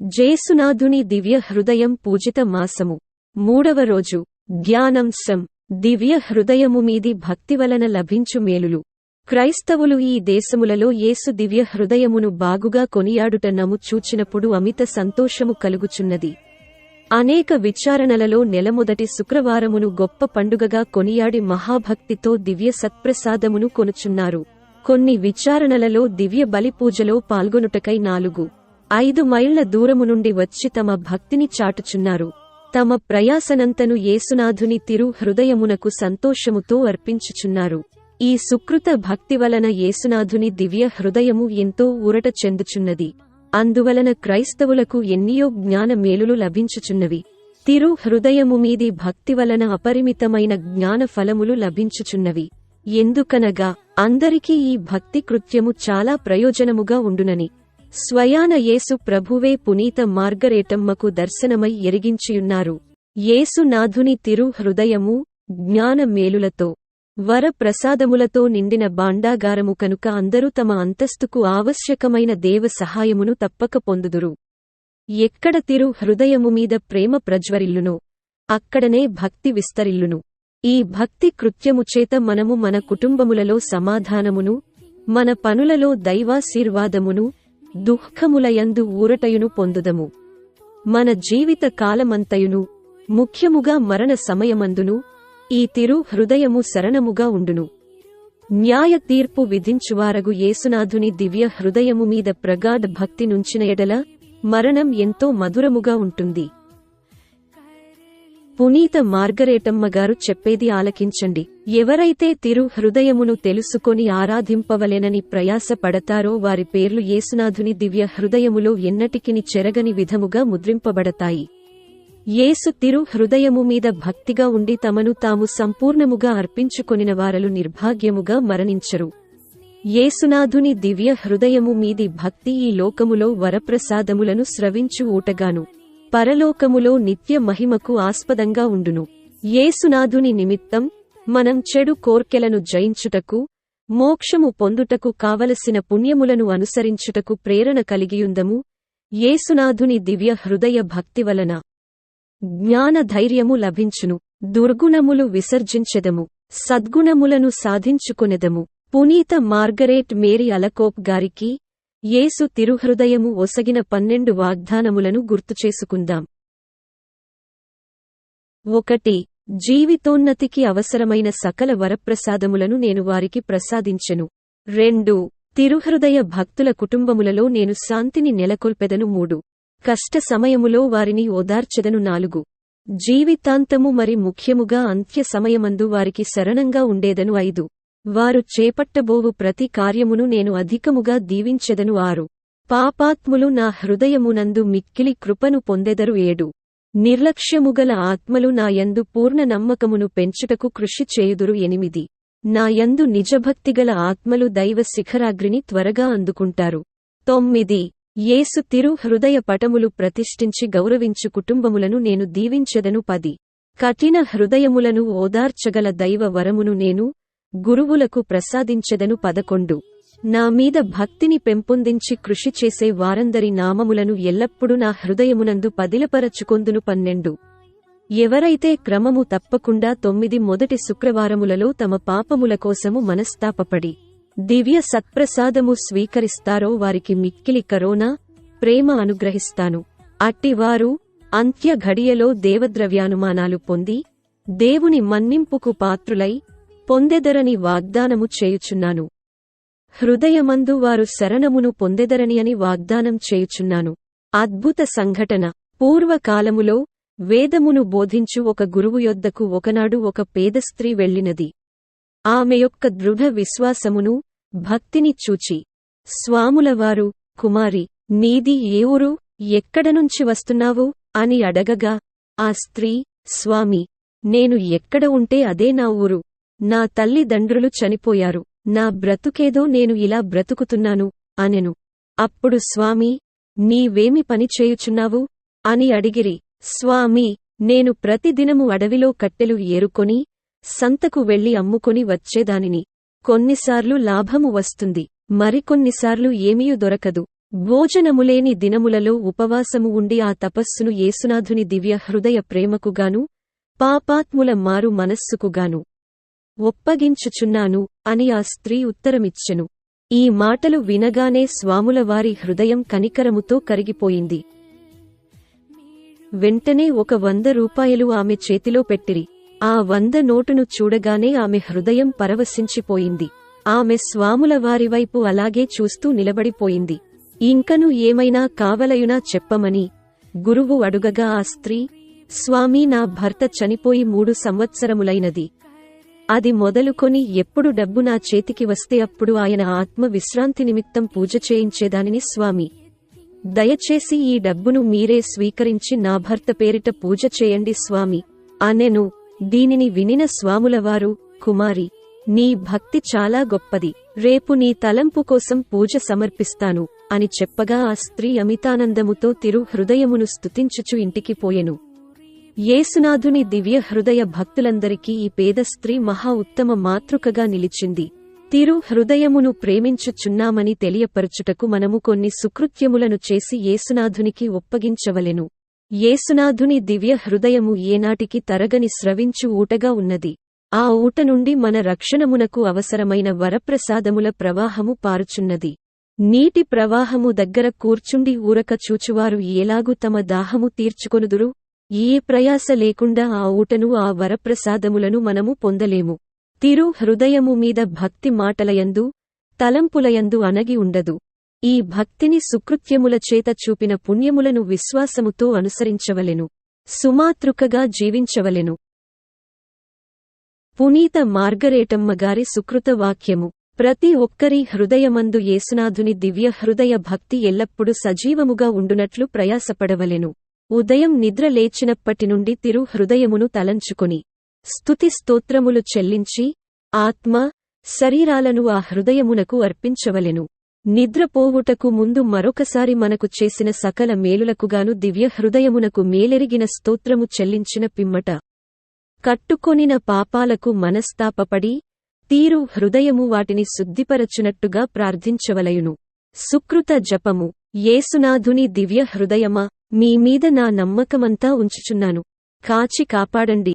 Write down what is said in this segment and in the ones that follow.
జేసునాథుని దివ్య హృదయం పూజిత మాసము. మూడవ రోజు ధ్యానంశం దివ్య హృదయము మీది భక్తి వలన లభించు మేలులు. క్రైస్తవులు ఈ దేశములలో యేసు దివ్య హృదయమును బాగుగా కొనియాడుట నము చూచినప్పుడు అమిత సంతోషము కలుగుచున్నది. అనేక విచారణలలో నెలమొదటి శుక్రవారమును గొప్ప పండుగగా కొనియాడి మహాభక్తితో దివ్య సత్ప్రసాదమును కొనుచున్నారు. కొన్ని విచారణలలో దివ్య బలిపూజలో పాల్గొనుటకై నాలుగు ఐదు మైళ్ళ దూరము నుండి వచ్చి తమ భక్తిని చాటుచున్నారు. తమ ప్రయాసనంతను యేసునాథుని తిరు హృదయమునకు సంతోషముతో అర్పించుచున్నారు. ఈ సుకృత భక్తి వలన యేసునాథుని దివ్య హృదయము ఎంతో ఊరట చెందుచున్నది. అందువలన క్రైస్తవులకు ఎన్నియో జ్ఞాన మేలులు లభించుచున్నవి. తిరు హృదయము మీది భక్తి వలన అపరిమితమైన జ్ఞాన ఫలములు లభించుచున్నవి. ఎందుకనగా అందరికీ ఈ భక్తి కృత్యము చాలా ప్రయోజనముగా ఉండునని. స్వయాన యేసు ప్రభువే పునీత మార్గరేటమ్మకు దర్శనమై ఎరిగించియున్నారు. యేసునాథుని తిరు హృదయము జ్ఞాన మేలులతో వర ప్రసాదములతో నిండిన బాండాగారము కనుక అందరూ తమ అంతస్తుకు ఆవశ్యకమైన దేవ సహాయమును తప్పక పొందుదురు. ఎక్కడ తిరు హృదయము మీద ప్రేమ ప్రజ్వరిల్లునో అక్కడనే భక్తి విస్తరిల్లును. ఈ భక్తి కృత్యముచేత మనము మన కుటుంబములలో సమాధానమును మన పనులలో దైవాశీర్వాదమును దుఃఖములయందు ఊరటయును పొందుదము. మన జీవిత కాలమంతయును ముఖ్యముగా మరణ సమయమందును ఈ తిరు హృదయము శరణముగా ఉండును. న్యాయ తీర్పు విధించువారగు యేసునాథుని దివ్య హృదయము మీద ప్రగాఢ భక్తి నుంచిన ఎడల మరణం ఎంతో మధురముగా ఉంటుంది. పునీత మార్గరేటమ్మగారు చెప్పేది ఆలకించండి. ఎవరైతే తిరు హృదయమును తెలుసుకొని ఆరాధింపవలెనని ప్రయాస పడతారో వారి పేర్లు యేసునాథుని దివ్య హృదయములో ఎన్నటికిని చెరగని విధముగా ముద్రింపబడతాయి. యేసు తిరు హృదయము మీద భక్తిగా ఉండి తమను తాము సంపూర్ణముగా అర్పించుకొనిన వారలు నిర్భాగ్యముగా మరణించరు. యేసునాథుని దివ్య హృదయము మీది భక్తి ఈ లోకములో వరప్రసాదములను స్రవించు ఊటగాను. పరలోకములో నిత్య మహిమకు ఆస్పదంగా ఉండును. యేసునాథుని నిమిత్తం మనం చెడు కోర్కెలను జయించుటకు మోక్షము పొందుటకు కావలసిన పుణ్యములను అనుసరించుటకు ప్రేరణ కలిగియుందము. యేసునాథుని దివ్య హృదయ భక్తి వలన జ్ఞాన ధైర్యము లభించును. దుర్గుణములు విసర్జించెదము. సద్గుణములను సాధించుకొనెదము. పునీత మార్గరేట్ మేరీ అలకోప్ గారికి యేసు తిరుహృదయము ఒసగిన పన్నెండు వాగ్దానములను గుర్తుచేసుకుందాం ఒకటి జీవితోన్నతికి అవసరమైన సకల వరప్రసాదములను నేను వారికి ప్రసాదించెను. రెండు తిరుహృదయ భక్తుల కుటుంబములలో నేను శాంతిని నెలకొల్పెదను. మూడు కష్ట సమయములో వారిని ఓదార్చెదను. నాలుగు జీవితాంతము మరి ముఖ్యముగా అంత్య సమయమందు వారికి శరణంగా ఉండేదను. ఐదు వారు చేపట్టబోవు ప్రతి కార్యమును నేను అధికముగా దీవించెదను ఆరు. పాపాత్ములు నా హృదయమునందు మిక్కిలి కృపను పొందెదరు ఏడు. నిర్లక్ష్యముగల ఆత్మలు నాయందు పూర్ణ నమ్మకమును పెంచుటకు కృషి చేయుదురు ఎనిమిది. నా యందు నిజభక్తిగల ఆత్మలు దైవ శిఖరాగ్రిని త్వరగా అందుకుంటారు. తొమ్మిది. యేసు తిరు హృదయ పటములు ప్రతిష్ఠించి గౌరవించు కుటుంబములను నేను దీవించెదను పది. కఠిన హృదయములను ఓదార్చగల దైవ వరమును నేను గురువులకు ప్రసాదించెదను పదకొండు. నా మీద భక్తిని పెంపొందించి కృషి చేసే వారందరి నామములను ఎల్లప్పుడూ నా హృదయమునందు పదిలపరచుకొందును పన్నెండు. ఎవరైతే క్రమము తప్పకుండా తొమ్మిది మొదటి శుక్రవారములలో తమ పాపముల కోసము మనస్తాపపడి దివ్య సత్ప్రసాదము స్వీకరిస్తారో వారికి మిక్కిలి కరోనా ప్రేమ అనుగ్రహిస్తాను. అట్టివారు అంత్య ఘడియలో దేవద్రవ్యానుమానాలు పొంది దేవుని మన్నింపుకు పాత్రులై పొందెదరని వాగ్దానము చేయుచున్నాను. హృదయమందు వారు శరణమును పొందెదరని అని వాగ్దానం చేయుచున్నాను. అద్భుత సంఘటన. పూర్వకాలములో వేదమును బోధించు ఒక గురువు యొద్దకు ఒకనాడు ఒక పేద స్త్రీ వెళ్ళినది. ఆమె యొక్క దృఢ విశ్వాసమును భక్తిని చూచి స్వాములవారు కుమారి నీది ఏ ఊరు? ఎక్కడనుంచి వస్తున్నావు? అని అడగగా ఆ స్త్రీ స్వామి నేను ఎక్కడ ఉంటే అదే నా ఊరు. నా తల్లిదండ్రులు చనిపోయారు. నా బ్రతుకేదో నేను ఇలా బ్రతుకుతున్నాను అనెను. అప్పుడు స్వామి నీవేమి పని చేయుచున్నావు? అని అడిగిరి. స్వామి నేను ప్రతిదినము అడవిలో కట్టెలు ఏరుకొని సంతకు వెళ్ళి అమ్ముకొని వచ్చేదానిని. కొన్నిసార్లు లాభము వస్తుంది మరికొన్నిసార్లు ఏమీ దొరకదు. భోజనములేని దినములలో ఉపవాసము ఉండి ఆ తపస్సును యేసునాథుని దివ్య హృదయ ప్రేమకుగాను పాపాత్ముల మారు మనస్సుకుగాను. ఒప్పగించుచున్నాను అని ఆ స్త్రీ ఉత్తరమిచ్చెను. ఈ మాటలు వినగానే స్వాములవారి హృదయం కనికరముతో కరిగిపోయింది. వెంటనే ఒక వంద రూపాయలు ఆమె చేతిలో పెట్టిరి. ఆ వంద నోటును చూడగానే ఆమె హృదయం పరవశించిపోయింది. ఆమె స్వాముల వారివైపు అలాగే చూస్తూ నిలబడిపోయింది. ఇంకను ఏమైనా కావలయునా చెప్పమని గురువు అడుగగా ఆ స్త్రీ స్వామీ నా భర్త చనిపోయి మూడు సంవత్సరములైనది. అది మొదలుకొని ఎప్పుడు డబ్బు నా చేతికి వస్తే అప్పుడు ఆయన ఆత్మ విశ్రాంతి నిమిత్తం పూజ చేయించేదానిని స్వామి. దయచేసి ఈ డబ్బును మీరే స్వీకరించి నా భర్త పేరిట పూజ చేయండి స్వామి. అనెను దీనిని వినిన స్వాములవారు కుమారి నీ భక్తి చాలా గొప్పది. రేపు నీ తలంపు కోసం పూజ సమర్పిస్తాను అని చెప్పగా ఆ స్త్రీ అమితానందముతో తిరు హృదయమును స్తుతించుచు ఇంటికి పోయెను. యేసునాథుని దివ్య హృదయ భక్తులందరికీ ఈ పేద స్త్రీ మహా ఉత్తమ మాతృకగా నిలిచింది. తిరు హృదయమును ప్రేమించుచున్నామని తెలియపరచుటకు మనము కొన్ని సుకృత్యములను చేసి యేసునాథునికి ఒప్పగించవలెను. యేసునాథుని దివ్య హృదయము ఏనాటికి తరగని స్రవించు ఊటగా ఉన్నది. ఆ ఊట నుండి మన రక్షణమునకు అవసరమైన వరప్రసాదముల ప్రవాహము పారుచున్నది. నీటి ప్రవాహము దగ్గర కూర్చుండి ఊరక చూచువారు ఎలాగు తమ దాహము తీర్చుకొనుదురు? ఏ ప్రయాస లేకుండా ఆ ఊటను ఆ వరప్రసాదములను మనము పొందలేము. తిరు హృదయము మీద భక్తి మాటలయందు తలంపులయందు అనగి ఉండదు. ఈ భక్తిని సుకృత్యముల చేత చూపిన పుణ్యములను విశ్వాసముతో అనుసరించవలెను. సుమాతృకగా జీవించవలెను. పునీత మార్గరేటమ్మగారి సుకృత వాక్యము. ప్రతి ఒక్కరి హృదయమందు యేసునాథుని దివ్య హృదయ భక్తి ఎల్లప్పుడూ సజీవముగా ఉండునట్లు ప్రయాసపడవలెను. ఉదయం నిద్ర లేచినప్పటి నుండి తిరు హృదయమును తలంచుకుని స్తుతి స్తోత్రములు చెల్లించి ఆత్మ శరీరాలను ఆ హృదయమునకు అర్పించవలెను. నిద్రపోవుటకు ముందు మరొకసారి మనకు చేసిన సకల మేలులకుగాను దివ్య హృదయమునకు మేలెరిగిన స్తోత్రము చెల్లించిన పిమ్మట కట్టుకొనిన పాపాలకు మనస్తాపపడి తీరు హృదయము వాటిని శుద్ధిపరచునట్టుగా ప్రార్థించవలయును. సుకృత జపము. యేసునాథుని దివ్య హృదయమా? మీ మీద నా నమ్మకమంతా ఉంచుచున్నాను. కాచి కాపాడండి.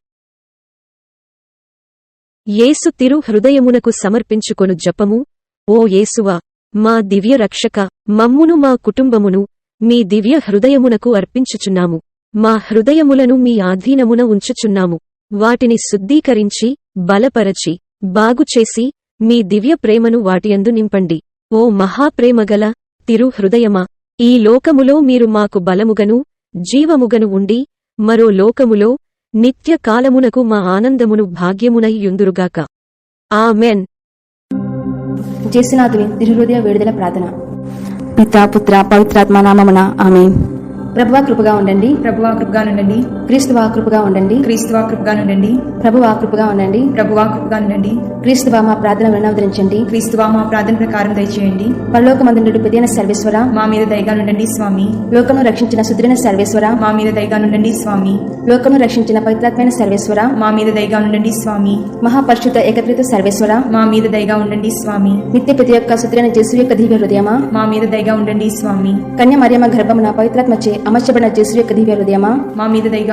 యేసు తిరు హృదయమునకు సమర్పించుకొను జపము. ఓ యేసువా మా దివ్య రక్షక మమ్మును మా కుటుంబమును మీ దివ్య హృదయమునకు అర్పించుచున్నాము. మా హృదయములను మీ ఆధీనమున ఉంచుచున్నాము. వాటిని శుద్ధీకరించి బలపరచి బాగుచేసి మీ దివ్య ప్రేమను వాటియందు నింపండి. ఓ మహాప్రేమగల తిరు హృదయమా ఈ లోకములో మీరు మాకు బలముగను జీవముగను ఉండి మరో లోకములో నిత్య కాలమునకు మా ఆనందమును భాగ్యమునై యుందురుగాక. ఆమెన్. జేసునాథుని తిరుహృదయ విడుదల ప్రార్థన. పితా పుత్ర పవిత్రాత్మ నామమున ఆమె ప్రభువా కృపగా ఉండండి. ప్రభువా కృపగా నుండండి క్రీస్తువా కృపగా ఉండండి. క్రీస్తువా కృపగా నుండండి ప్రభువా కృపగా ఉండండి. ప్రభువా కృపగా నుండండి క్రీస్తువా మా ప్రార్థన వినవదరించండి క్రీస్తువా మా ప్రార్థన ప్రకారం దయచేయండి. పరలోకమందుడు పెదైన సర్వేశ్వర. మా మీద దయగా నుండండి స్వామి. లోకమును రక్షించిన సుదృఢ సర్వేశ్వర. మా మీద దయగా నుండండి స్వామి. లోకమును రక్షించిన పవిత్రాత్మైన సర్వేశ్వర. మా మీద దయగా ఉండండి స్వామి. మహాపరిశుద్ధ ఏకత్రిత సర్వేశ్వర. మా మీద దయగా ఉండండి స్వామి. నిత్య ప్రతి యొక్క సుదృఢ జేసు యొక్క దివ్య హృదయమా. మా మీద దయగా ఉండండి స్వామి. కన్య మరియమ్మ గర్భమున పవిత్రాత్మచే అమర్చబడిన జేసు యొక్క దివ్య హృదయమా. మా మీద దయగా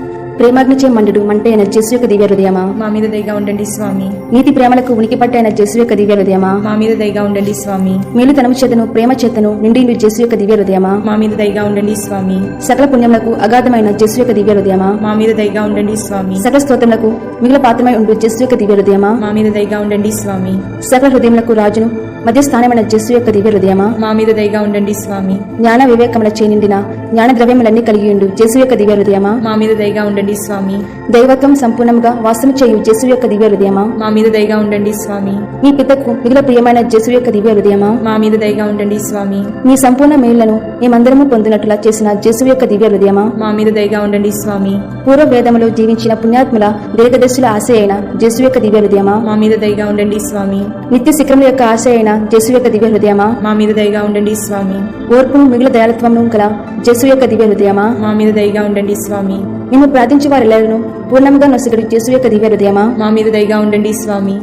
ప్రేమాగ్నిచే మండుడు మంటైన జేసు యొక్క దివ్య హృదయమా? మా మీద దయగా ఉండండి స్వామి. నీతి ప్రేమలకు ఉనికి పట్టైన జేసు యొక్క దివ్య హృదయమా? మా మీద దయగా ఉండండి స్వామి. మేలు తనము చేతను ప్రేమ చేతను నిండి జేసు యొక్క దివ్య హృదయమా? మా మీద దయగా ఉండండి స్వామి. సకల పుణ్యములకు అగాధమైన జేసు యొక్క దివ్య హృదయమా? మా మీద దయగా ఉండండి స్వామి. సకల స్తోత్రములకు మిగిలిన పాత్రమై ఉండు జేసు యొక్క దివ్య హృదయమా? మా మీద దయగా ఉండండి స్వామి. సకల హృదయములకు రాజును మధ్య స్థానమైన జస్సు యొక్క దివ్య హృదయమా? మా మీద దయగా ఉండండి స్వామి. జ్ఞాన వివేకముల చేనిండిన జ్ఞాన ద్రవ్యములన్నీ కలిగి ఉండు జస్సు యొక్క దివ్య హృదయమా? మా మీద దయగా ఉండండి ఉండండి స్వామి. దైవత్వం సంపూర్ణంగా వాసన చేయు జేసు యొక్క దివ్య హృదయమా? మా మీద దయగా ఉండండి స్వామి. మీ పితకు మిగిలిన ప్రియమైన జేసు యొక్క దివ్య హృదయమా? మా మీద దయగా ఉండండి స్వామి. మీ సంపూర్ణ మేళ్ళను మేమందరము పొందినట్లుగా చేసిన జేసు యొక్క దివ్య హృదయమా? మా మీద దయగా ఉండండి స్వామి. పూర్వ వేదములో జీవించిన పుణ్యాత్ముల దీర్ఘదర్శుల ఆశ అయిన జేసు యొక్క దివ్య హృదయమా? మా మీద దయగా ఉండండి స్వామి. నిత్య శిఖరముల యొక్క ఆశ అయిన జేసు యొక్క దివ్య హృదయమా? మా మీద దయగా ఉండండి స్వామి. ఓర్పును మిగిలిన దయాలత్వమును గల జేసు యొక్క దివ్య హృదయమా? మా మీద దయగా ఉండండి స్వామి. మేము ప్రార్థించే వారెల్లరూ పూర్ణముగా నొసగడు చేసు యొక్క దివ్య హృదయమా మా మీద దయగా ఉండండి స్వామి.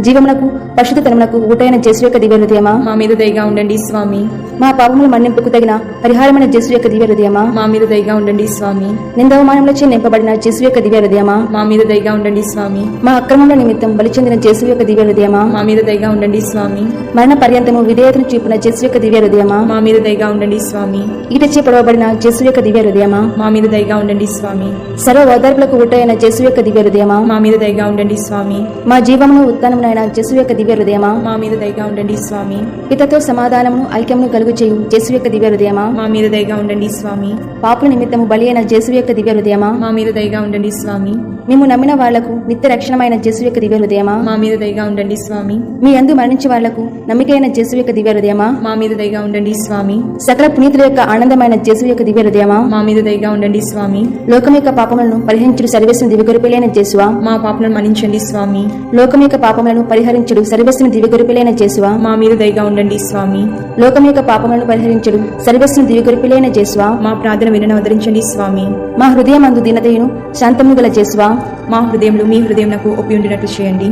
జీవమునకు పరిశుద్ధతనమునకు ఊటైన జేసు యొక్క దివ్య హృదయమా మా మీద దయగా ఉండండి స్వామి. మా పాపముల మన్నింపుకు తగిన పరిహారమైన జేసు యొక్క దివ్య హృదయమా మా మీద దయగా ఉండండి స్వామి. నిందవమానములచే నింపబడిన జేసు యొక్క దివ్య హృదయమా మా మీద దయగా ఉండండి స్వామి. మా అక్రమముల నిమిత్తం బలి చెందిన జేసు యొక్క దివ్య హృదయమా మా మీద దయగా ఉండండి స్వామి. మరణ పర్యంతము విధేయతను చూపిన జేసు యొక్క దివ్య హృదయమా మా మీద దయగా ఉండండి స్వామి. ఈటచే పొడవబడిన జేసు యొక్క దివ్య హృదయమా మా మీద దయగా ఉండండి స్వామి. సర్వ ఓదార్పులకు ఊటైన జేసు యొక్క దివ్య హృదయమా మా మీద దయగా ఉండండి స్వామి. మా జీవమును ఉత్తానమునైన జేసు యొక్క దివ్య హృదయమా? మా మీద దయగా ఉండండి స్వామి. పితతో సమాధానమును ఐక్యమును కలుగు చేయు జేసు యొక్క దివ్య హృదయమా? మా మీద దయగా ఉండండి స్వామి. పాపుల నిమిత్తము బలి అయిన జేసు యొక్క దివ్య హృదయమా? మా మీద దయగా ఉండండి స్వామి. మేము నమ్మిన వాళ్ళకు నిత్య రక్షణమైన జేసు యొక్క దివ్య హృదయమా? మా మీద దయగా ఉండండి స్వామి. మీ అందు మరణించే వాళ్ళకు నమ్మికైన జేసు యొక్క దివ్య హృదయమా? మా మీద దయగా ఉండండి స్వామి. సకల పునీతుల యొక్క ఆనందమైన జేసు యొక్క దివ్య హృదయమా? మా మీద దయగా ఉండండి స్వామి. లోకం యొక్క పాపములను పరిహరించుడు సర్వేశ్వని దివ్యగొరిపిలైన జేసువా మా పాపలను మన్నించండి స్వామి. లోకం యొక్క పాపములను పరిహరించుడు. సర్వేశ్వని దివ్యగొరిపిలైన జేసువా. మా మీద దయగా ఉండండి స్వామి. లోకం యొక్క పాపములను పరిహరించుడు. సర్వేశ్వని దివ్యగొరిపిలైన జేసువా. మా ప్రార్థన వినను అవతరించండి స్వామి. మా హృదయం అందు దీనతయును. శాంతము గల జేసువా. మా హృదయంలో మీ హృదయంకు ఒప్పి ఉండినట్లు చేయండి.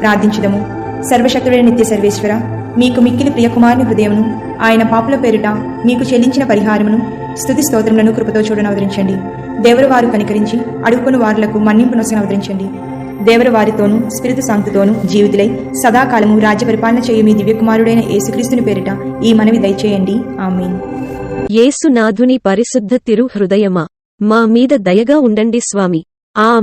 ప్రార్థించదము. సర్వశక్తుడైన నిత్య సర్వేశ్వర మీకు మిక్కిలి ప్రియకుమారుని హృదయమును ఆయన పాపుల పేరిట మీకు చెల్లించిన పరిహారమును స్తుతి స్తోత్రములను కృపతో చూడని అవతరించండి దేవరు వారు కనికరించి అడుగుకుని వారులకు మన్నింపు నొసని అవతరించండి దేవరు వారితోనూ స్పిరితు సాంక్తితోనూ జీవితులై సదాకాలము రాజ్య పరిపాలన చేయు మీ దివ్యకుమారుడైన యేసుక్రీస్తుని పేరిట ఈ మనవి దయచేయండి. ఆమీన్. యేసునాథుని పరిశుద్ధ తిరు హృదయమా మా మీద దయగా ఉండండి స్వామి. ఆమె